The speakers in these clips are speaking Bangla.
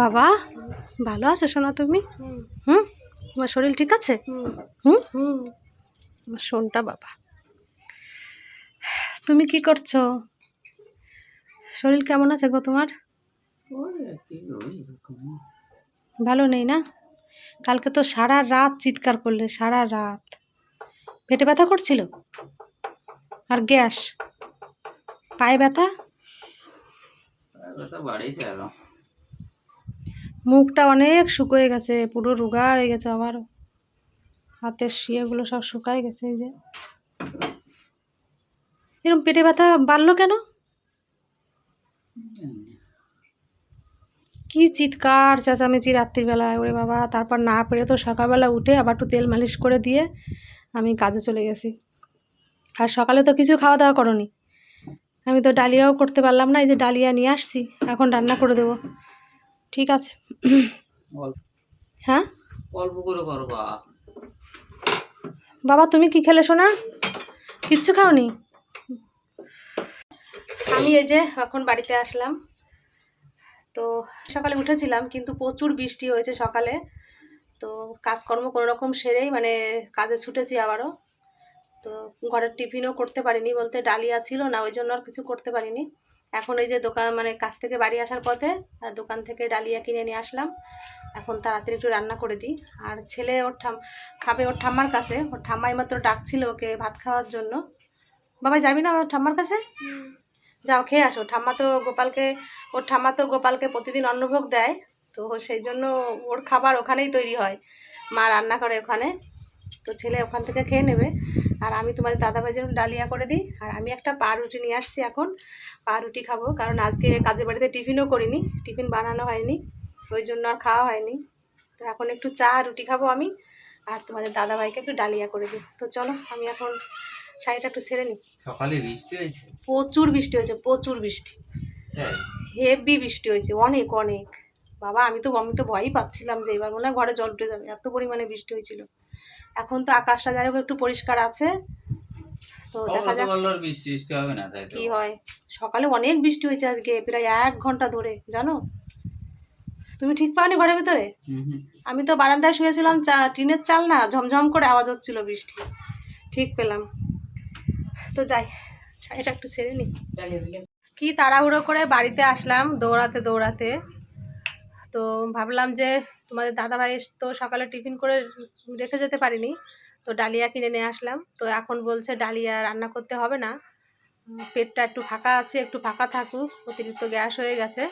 বাবা, ভালো আছো শোনা তুমি? হুম? তোমার শরীর ঠিক আছে? হুম? আমার শোনটা বাবা। তুমি কি করছ? শরীর কেমন আছে গো তোমার? ভালো নেই না? কালকে তো সারা রাত চিৎকার করলে, সারা রাত। পেটে ব্যথা করছিল? আর গ্যাস? পায়ে ব্যথা বাড়িয়েছে আরও। মুখটা অনেক শুকিয়ে গেছে, পুরো রোগা হয়ে গেছে আবার। হাতের শিয়েগুলো সব শুকায় গেছে এই যে। এরকম পেটে ব্যথা বাড়লো কেন? কি চিৎকার, চেঁচামেচি রাত্রিবেলায়, ওরে বাবা। তারপর না পেরে তো সকালবেলা উঠে আবার একটু তেল মালিশ করে দিয়ে আমি কাজে চলে গেছি। আর সকালে তো কিছু খাওয়া দাওয়া করনি। আমি তো ডালিয়াও করতে পারলাম না, এই যে ডালিয়া নিয়ে আসছি, এখন রান্না করে দেবো। ঠিক আছে। হ্যাঁ? অল্প করে করবা বাবা। তুমি কি খেলে শোনা কিচ্ছু খাওনি? আমি এই যে এখন বাড়িতে আসলাম। তো সকালে উঠেছিলাম কিন্তু প্রচুর বৃষ্টি হয়েছে সকালে। তো কাজকর্ম কোনো রকম সেরেই মানে কাজে ছুটেছি আবারও। তো ঘরের টিফিনও করতে পারিনি বলতে ডালিয়া ছিল না ওই জন্য আর কিছু করতে পারিনি। এখন এই যে দোকান মানে কাজ থেকে বাড়ি আসার পথে দোকান থেকে ডালিয়া কিনে নিয়ে আসলাম। এখন তাড়াতাড়ি একটু রান্না করে দিই। আর ছেলে ওর ঠাম, খাবে ওর ঠাম্মার কাছে। ওর ঠাম্মাই মাত্র ডাকছিল ওকে ভাত খাওয়ার জন্য। বাবা যাবি না ওর ঠাম্মার কাছে? যাও, খেয়ে আসো। ঠাম্মা তো গোপালকে, ওর ঠাম্মা তো গোপালকে প্রতিদিন অন্নভোগ দেয়। তো সেই জন্য ওর খাবার ওখানেই তৈরি হয়। মা রান্না করে ওখানে। তো ছেলে ওখান থেকে খেয়ে নেবে। আর আমি তোমাদের দাদাভাই জন্য ডালিয়া করে দিই। আর আমি একটা পাউরুটি নিয়ে আসছি এখন। পাউরুটি খাব কারণ আজকে কাজের বাড়িতে টিফিনও করিনি টিফিন বানানো হয়নি ওই জন্য আর খাওয়া হয়নি। তো এখন একটু চা রুটি খাব আমি আর তোমাদের দাদাভাইকে একটু ডালিয়া করে দিই। তো চলো আমি এখন শাড়িটা একটু সেরে নিই। সকালে বৃষ্টি হয়েছে? প্রচুর বৃষ্টি হয়েছে প্রচুর বৃষ্টি। হেভি বৃষ্টি হয়েছে অনেক অনেক। বাবা আমি তো আমি তো ভয়ই পাচ্ছিলাম যে এবার মনে হয় ঘরে জল উঠে যাবে এত পরিমাণে বৃষ্টি হয়েছিল। এখন তো আকাশটা যাই হোক একটু পরিষ্কার আছে। তো দেখা যাক বৃষ্টি বৃষ্টি হবে না তাই কি হয়। সকালে অনেক বৃষ্টি হয়েছে আজকে প্রায় এক ঘণ্টা ধরে জানো? তুমি ঠিক পাওনি ঘরের ভিতরে। আমি তো বারান্দায় শুয়েছিলাম চা টিনের চাল না ঝমঝম করে আওয়াজ হচ্ছিল বৃষ্টি। ঠিক পেলাম। তো যাই এটা একটু সেরে নিই কি তাড়াহুড়ো করে বাড়িতে আসলাম দৌড়াতে দৌড়াতে। তো ভাবলাম যে তোমাদের দাদাভাই তো সকালে টিফিন করে রেখে যেতে পারিনি, তো ডালিয়া কিনে নিয়ে আসলাম। তো এখন বলছে ডালিয়া রান্না করতে হবে না পেটটা একটু ফাঁকা আছে, একটু ফাঁকা থাকুক, অতিরিক্ত গ্যাস হয়ে গেছে।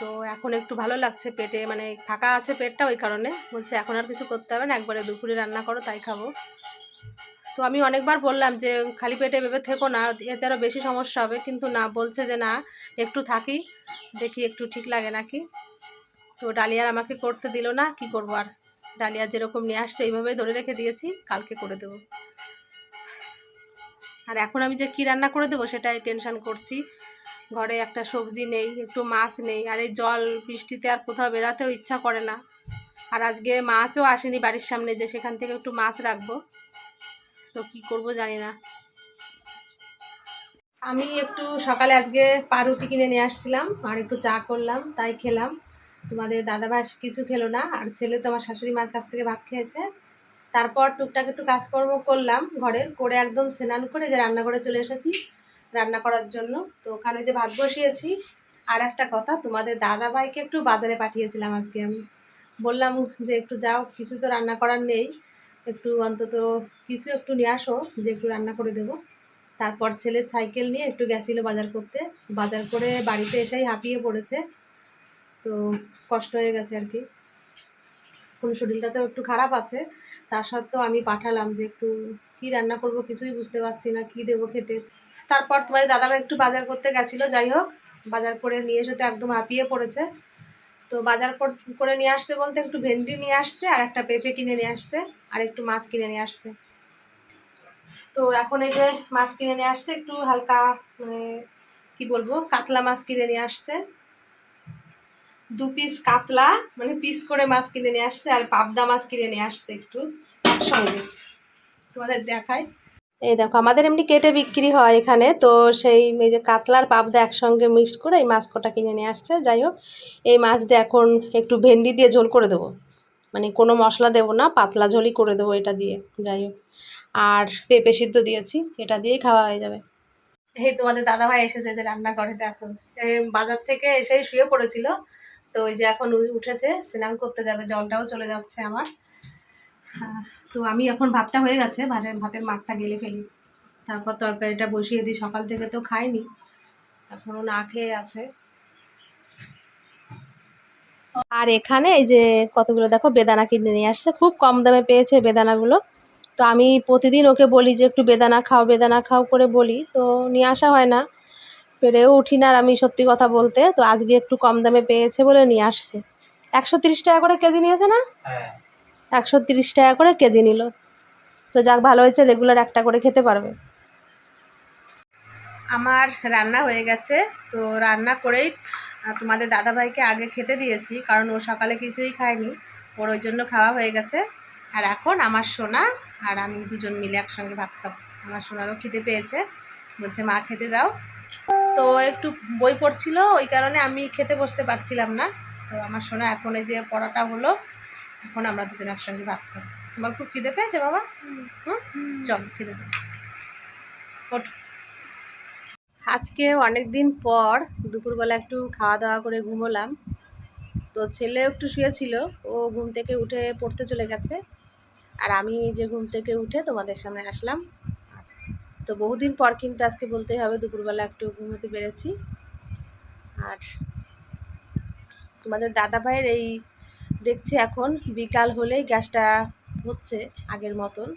তো এখন একটু ভালো লাগছে পেটে মানে ফাঁকা আছে পেটটা ওই কারণে। বলছে এখন আর কিছু করতে হবে না, একবারে দুপুরে রান্না করো, তাই খাব। তো আমি অনেকবার বললাম যে খালি পেটে ভেবে থেকো না, এতে আরও বেশি সমস্যা হবে। কিন্তু না, বলছে যে না, একটু থাকি, দেখি একটু ঠিক লাগে নাকি। তো ডালিয়ার আমাকে করতে দিল না, কি করব আর? ডালিয়া যেরকম নিয়ে আসছে, এইভাবেই ধরে রেখে দিয়েছি, কালকে করে দেবো। আর এখন আমি যে কী রান্না করে দেবো সেটাই টেনশন করছি। ঘরে একটা সবজি নেই, একটু মাছ নেই, আর এই জল বৃষ্টিতে আর কোথাও বেরাতেও ইচ্ছা করে না। আর আজকে মাছও আসেনি বাড়ির সামনে, যে সেখান থেকে একটু মাছ রাখব। তো কি করব জানি না। আমি একটু সকালে আজকে পাউরুটি কিনে নিয়ে আসছিলাম, আর একটু চা করলাম, তাই খেলাম। তোমাদের দাদা দাদাভাই কিছু খেলো না, আর ছেলে তো আমার শাশুড়ি মার কাছ থেকে ভাত খেয়েছে। তারপর টুকটাক একটু কাজকর্ম করলাম ঘরে, করে একদম স্নান করে যে রান্নাঘরে চলে এসেছি রান্না করার জন্য। তো ওখানে যে ভাত বসিয়েছি, আর একটা কথা, তোমাদের দাদা ভাইকে একটু বাজারে পাঠিয়েছিলাম আজকে আমি। বললাম যে একটু যাও, কিছু তো রান্না করার নেই, একটু অন্তত কিছু একটু নিয়ে আসো, যে একটু রান্না করে দেবো। তারপর ছেলের সাইকেল নিয়ে একটু গেছিল বাজার করতে। বাজার করে বাড়িতে এসেই হাঁপিয়ে পড়েছে। তো কষ্ট হয়ে গেছে আর কি। এখন শরীরটা তো একটু খারাপ আছে। তা সত্ত্বেও আমি পাঠালাম যে একটু কি রান্না করব কিছুই বুঝতে পারছি না, কি দেবো খেতে। তারপর তোমাদের দাদাভাই একটু বাজার করতে গেছিল, যাই হোক, বাজার করে নিয়ে এসে তো একদম হাঁপিয়ে পড়েছে। তো বাজার করে নিয়ে আসছে বলতে একটু ভেন্ডি নিয়ে আসছে আর একটা পেঁপে কিনে নিয়ে আসছে আর একটু মাছ কিনে নিয়ে আসছে। তো এখন এই যে মাছ কিনে নিয়ে আসছে, একটু হালকা মানে কি বলব, কাতলা মাছ কিনে নিয়ে আসছে। দু পিস কাতলা মানে পিস করে মাছ কিনে নিয়ে আসছে আর পাবদা মাছ কিনে নিয়ে আসছে একটু একসঙ্গে। তোমাদের দেখায় এই দেখো আমাদের এমনি কেটে বিক্রি হয় এখানে তো সেই এই যে কাতলার পাবদা একসঙ্গে মিক্সড করে এই মাছ কটা কিনে নিয়ে আসছে। যাই হোক এই মাছ দিয়ে এখন একটু ভেন্ডি দিয়ে ঝোল করে দেবো। মানে কোনো মশলা দেবো না পাতলা ঝোলই করে দেবো এটা দিয়ে যাই হোক। আর পেঁপে সিদ্ধ দিয়েছি এটা দিয়েই খাওয়া হয়ে যাবে। এই তোমাদের দাদাভাই এসেছে যে রান্না করে দেখো বাজার থেকে এসেই শুয়ে পড়েছিল। তো ওই যে এখন উঠেছে স্নান করতে যাবে জলটাও চলে যাচ্ছে আমার। হ্যাঁ, তো আমি এখন ভাতটা হয়ে গেছে ভাতের ভাতের মাঠটা গেলে ফেলি। তারপর তরকারিটা বসিয়ে দিই সকাল থেকে তো খাইনি এখনও না খেয়ে আছে। আর এখানে এই যে কতগুলো দেখো বেদানা কিনে নিয়ে আসছে খুব কম দামে পেয়েছে বেদানাগুলো। তো আমি প্রতিদিন ওকে বলি যে একটু বেদানা খাও বেদানা খাও করে বলি। তো নিয়ে আসা হয় না। পেরেও উঠি না আর আমি সত্যি কথা বলতে তো আজকে একটু কম দামে পেয়েছে বলে নিয়ে আসছে। একশো তিরিশ টাকা করে কেজি নিয়েছে না? হ্যাঁ। একশো তিরিশ টাকা করে কেজি নিল। তো যাক ভালো হয়েছে রেগুলার একটা করে খেতে পারবে। আমার রান্না হয়ে গেছে তো রান্না করেই তোমাদের দাদাভাইকে আগে খেতে দিয়েছি কারণ ও সকালে কিছুই খায়নি। ওর ওই জন্য খাওয়া হয়ে গেছে। আর এখন আমার সোনা আর আমি দুজন মিলে একসঙ্গে ভাত খাব। আমার সোনারও খেতে পেয়েছে। বলছে মা খেতে দাও। তো একটু বই পড়ছিল ওই কারণে আমি খেতে বসতে পারছিলাম না। তো আমার শোনা এখন এই যে পড়াটা হলো এখন আমরা দুজন একসঙ্গে ভাত খাব। তোমার খুব খিদে পেয়েছে বাবা? হুম। চল খিদে ওঠ। আজকে অনেক দিন পর দুপুরবেলা একটু খাওয়া দাওয়া করে ঘুমোলাম। তো ছেলে একটু শুয়েছিল ও ঘুম থেকে উঠে পড়তে চলে গেছে। আর আমি যে ঘুম থেকে উঠে তোমাদের সামনে আসলাম। তো বহুদিন পর কিন্তু আজকে বলতেই হবে, দুপুরবেলা একটু ঘুমোতে পেরেছি। আর তোমাদের দাদা ভাইয়ের এই দেখছি এখন, বিকাল হলেই গ্যাসটা হচ্ছে আগের মতন।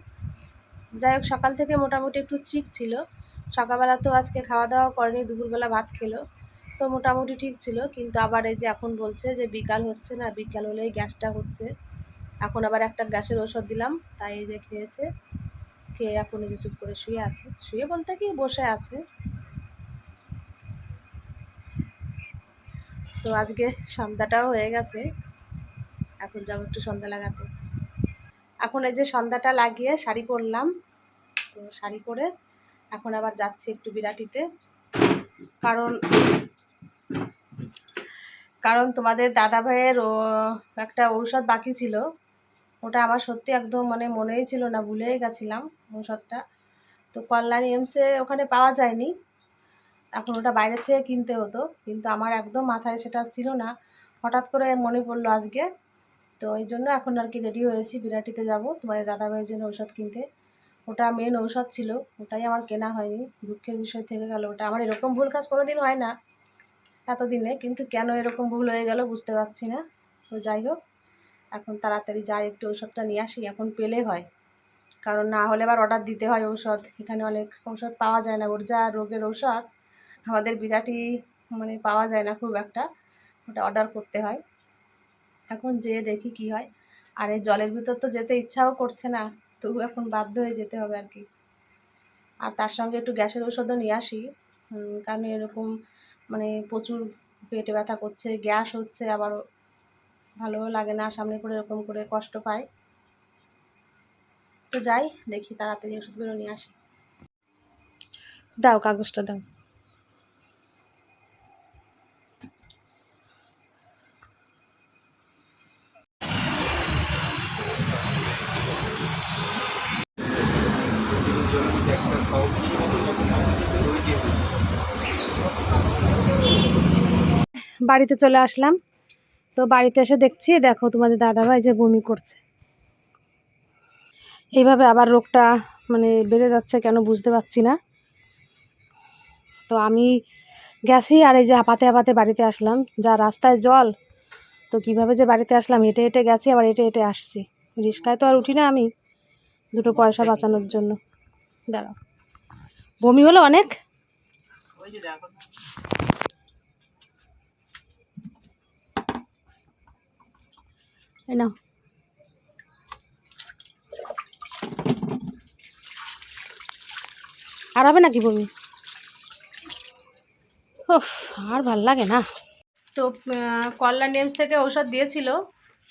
যাই হোক, সকাল থেকে মোটামুটি একটু ঠিক ছিল। সকালবেলা তো আজকে খাওয়া দাওয়া করেনি, দুপুরবেলা ভাত খেলো। তো মোটামুটি ঠিক ছিল, কিন্তু আবার এই যে এখন বলছে যে বিকাল হচ্ছে না, বিকাল হলেই গ্যাসটা হচ্ছে। এখন আবার একটা গ্যাসের ওষুধ দিলাম, তাই এই যে খেয়েছে। খেয়ে এখন এই যে চুপ করে শুয়ে আছে। শুয়ে বলতে কি বসে আছে। তো আজকে সন্ধ্যাটাও হয়ে গেছে। এখন যাব একটু সন্ধ্যা লাগাতে। এখন এই যে সন্ধ্যাটা লাগিয়ে শাড়ি পরলাম। তো শাড়ি পরে এখন আবার যাচ্ছি একটু বিরাটিতে কারণ কারণ তোমাদের দাদা ভাইয়ের একটা ঔষধ বাকি ছিল। ওটা আমার সত্যি একদম মানে মনেই ছিল না, ভুলেই গেছিলাম ঔষধটা। তো কল্যাণী এমসে ওখানে পাওয়া যায়নি। এখন ওটা বাইরে থেকে কিনতে হতো, কিন্তু আমার একদম মাথায় সেটা ছিল না। হঠাৎ করে মনে পড়ল আজকে। তো এই জন্য এখন আর কি রেডি হয়েছি, বিরাটিতে যাব, তোমাদের দাদা ভাইয়ের জন্য ঔষধ কিনতে। ওটা মেন ঔষধ ছিল, ওটাই আমার কেনা হয়নি। দুঃখের বিষয় থেকে গেল ওটা। আমার এরকম ভুল কাজ কোনো দিন হয় না, এতদিনে। কিন্তু কেন এরকম ভুল হয়ে গেল বুঝতে পারছি না। তো যাই হোক এখন তাড়াতাড়ি যাই, একটু ঔষধটা নিয়ে আসি, এখন পেলে হয়। কারণ না হলে আবার অর্ডার দিতে হয় ঔষধ। এখানে অনেক ঔষধ পাওয়া যায় না, ওর যা রোগের ঔষধ, আমাদের বিরাটি মানে পাওয়া যায় না খুব একটা, ওটা অর্ডার করতে হয়। এখন যেয়ে দেখি কি হয়। আর এই জলের ভিতর তো যেতে ইচ্ছাও করছে না, তবু এখন বাধ্য হয়ে যেতে হবে আর কি। আর তার সঙ্গে একটু গ্যাসের ওষুধও নিয়ে আসি। কারণ এরকম মানে প্রচুর পেটে ব্যথা করছে, গ্যাস হচ্ছে আবারও। ভালোও লাগে না, সামনে করে এরকম করে কষ্ট পায়। তো যাই, দেখি তাড়াতাড়ি ওষুধগুলো নিয়ে আসি। দাও, কাগজটা দাও। বাড়িতে চলে আসলাম। তো বাড়িতে এসে দেখছি, দেখো তোমাদের দাদাভাই যে বমি করছে। এইভাবে আবার রোগটা মানে বেড়ে যাচ্ছে কেন বুঝতে পারছি না। তো আমি গেছি আর এই যে হাঁপাতে হাঁপাতে বাড়িতে আসলাম, যা রাস্তায় জল, তো কীভাবে যে বাড়িতে আসলাম, হেঁটে হেঁটে গেছি, আবার হেঁটে হেঁটে আসছি। রিক্সায় তো আর উঠি না আমি, দুটো পয়সা বাঁচানোর জন্য। দাঁড়াও। বমি হলো অনেক ওই যে দেখো না। আর হবে নাকি বমি? উফ, আর ভালো লাগে না। তো কল্যাণ এমস থেকে ঔষধ দিয়েছিল।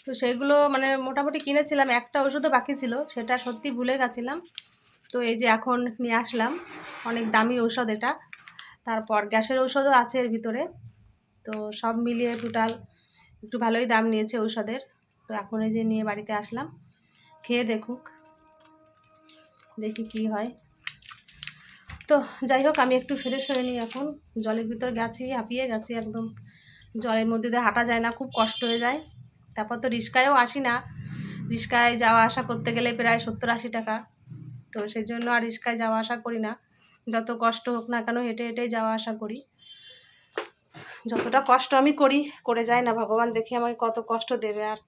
তো সেগুলো মানে মোটামুটি কিনেছিলাম। একটা ওষুধও বাকি ছিল, সেটা সত্যি ভুলে গেছিলাম। তো এই যে এখন নিয়ে আসলাম, অনেক দামি ঔষধ এটা। তারপর গ্যাসের ঔষধও আছে এর ভিতরে। তো সব মিলিয়ে টোটাল একটু ভালোই দাম নিয়েছে ঔষধের। তো এখন এই যে নিয়ে বাড়িতে আসলাম, খেয়ে দেখুক, দেখি কি হয়। তো যাই হোক, আমি একটু ফ্রেশ হয়ে নিই এখন। জলের ভিতর গেছি, হাঁপিয়ে গেছি একদম। জলের মধ্যে দিয়ে হাঁটা যায় না, খুব কষ্ট হয়ে যায়। তারপর তো রিস্কায়ও আসি না। রিস্কায় যাওয়া আসা করতে গেলে প্রায় সত্তর আশি টাকা। তো সেই জন্য আর রিস্কায় যাওয়া আসা করি না। যত কষ্ট হোক না কেন হেঁটে হেঁটেই যাওয়া আসা করি। যতটা কষ্ট আমি করি, করে যাই না। ভগবান দেখি আমাকে কত কষ্ট দেবে আর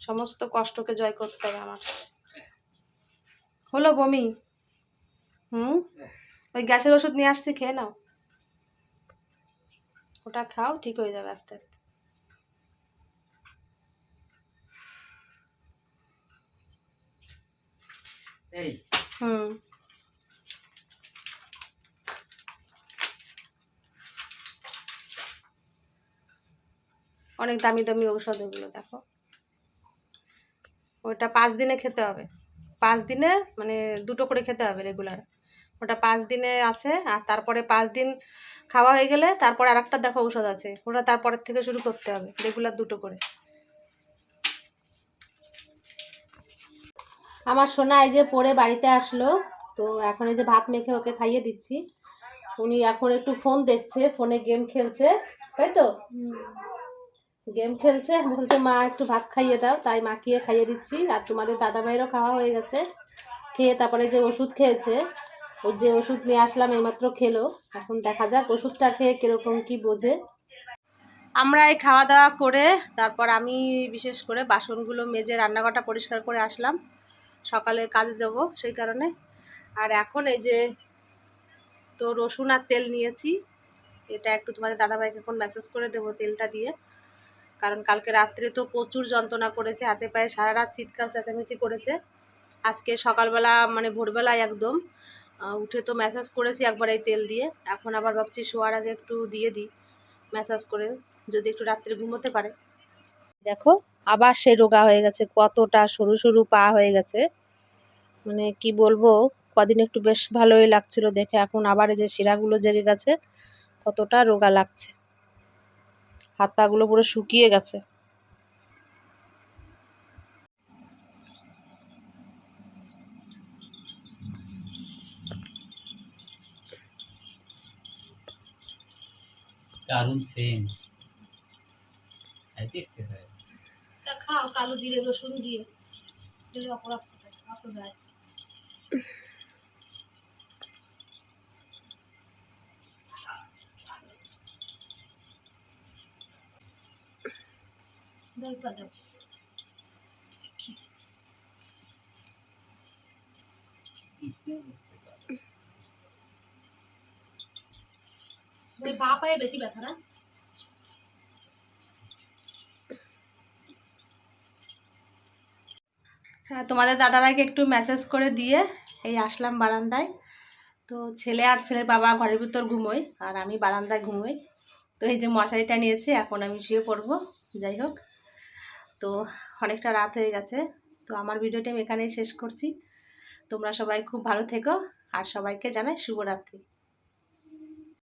সমস্ত কষ্টকে জয় করতে হবে আমার। হলো বমি। হুম? ওই গ্যাসের ওষুধ নিয়ে আসছি খেয়ে নাও। ওটা খাও ঠিক হয়ে যাবে আস্তে আস্তে। এই। হুম। অনেক দামি দামি ঔষধ এগুলো দেখো। ওটা পাঁচ দিনে খেতে হবে। পাঁচ দিনে মানে দুটো করে খেতে হবে রেগুলার ওটা পাঁচ দিনে আছে, আর তারপরে পাঁচ দিন খাওয়া হয়ে গেলে তারপর আর একটা দেখো ঔষধ আছে, ওটা তারপরের থেকে শুরু করতে হবে রেগুলার দুটো করে। আমার সোনা এই যে পড়ে বাড়িতে আসলো, তো এখন এই যে ভাত মেখে ওকে খাইয়ে দিচ্ছি। উনি এখন একটু ফোন দেখছে ফোনে গেম খেলছে, তাই তো? গেম খেলছে। বলছে, মা, একটু ভাত খাইয়ে দাও। তাই মা মাখিয়ে খাইয়ে দিচ্ছি। আর তোমাদের দাদা ভাইয়েরও খাওয়া হয়ে গেছে। খেয়ে তারপরে যে ওষুধ খেয়েছে, ওর যে ওষুধ নিয়ে আসলাম এইমাত্র খেলো। এখন দেখা যাক ওষুধটা খেয়ে কীরকম কি বোঝে। আমরা এই খাওয়া দাওয়া করে তারপর আমি বিশেষ করে বাসনগুলো মেজে রান্নাঘরটা পরিষ্কার করে আসলাম। সকালে কাজে যাব সেই কারণে। আর এখন এই যে তো রসুন আর তেল নিয়েছি। এটা একটু তোমাদের দাদাভাইকে এখন মেসেজ করে দেবো তেলটা দিয়ে। কারণ কালকে রাত্রে তো প্রচুর যন্ত্রণা করেছে, হাতে পায়ে সারা রাত চিৎকার চেঁচামেচি করেছে। আজকে সকালবেলা মানে ভোরবেলায় একদম উঠে তো ম্যাসাজ করেছি একবার এই তেল দিয়ে, এখন আবার ভাবছি শোয়ার আগে একটু দিয়ে দিই ম্যাসাজ করে, যদি একটু রাত্রে ঘুমোতে পারে। দেখো, আবার সে রোগা হয়ে গেছে, কতটা সরু সরু পা হয়ে গেছে। মানে কি বলব, কদিন একটু বেশ ভালোই লাগছিল দেখে, এখন আবার যে শিরাগুলো জেগে গেছে, কতটা রোগা লাগছে। হাত পাগুলো পুরো শুকিয়ে গেছে। দারুণ খাইতে ইচ্ছে হয় খাও কালো জিরে রসুন দিয়ে। অপরাধ যায়। তার। ওই পা পায়ে বেশি ব্যথা না হ্যাঁ তোমাদের দাদাভাইকে একটু মেসেজ করে দিয়ে এই আসলাম বারান্দায়। তো ছেলে আর ছেলের বাবা ঘরের ভিতর ঘুমোয় আর আমি বারান্দায় ঘুমোই। তো এই যে মশারিটা নিয়েছি এখন আমি শুয়ে পড়ব। যাই হোক। তো অনেকটা রাত হয়ে গেছে। তো আমার ভিডিওটি আমি এখানেই শেষ করছি। তোমরা সবাই খুব ভালো থেকো। আর সবাইকে জানাই শুভরাত্রি।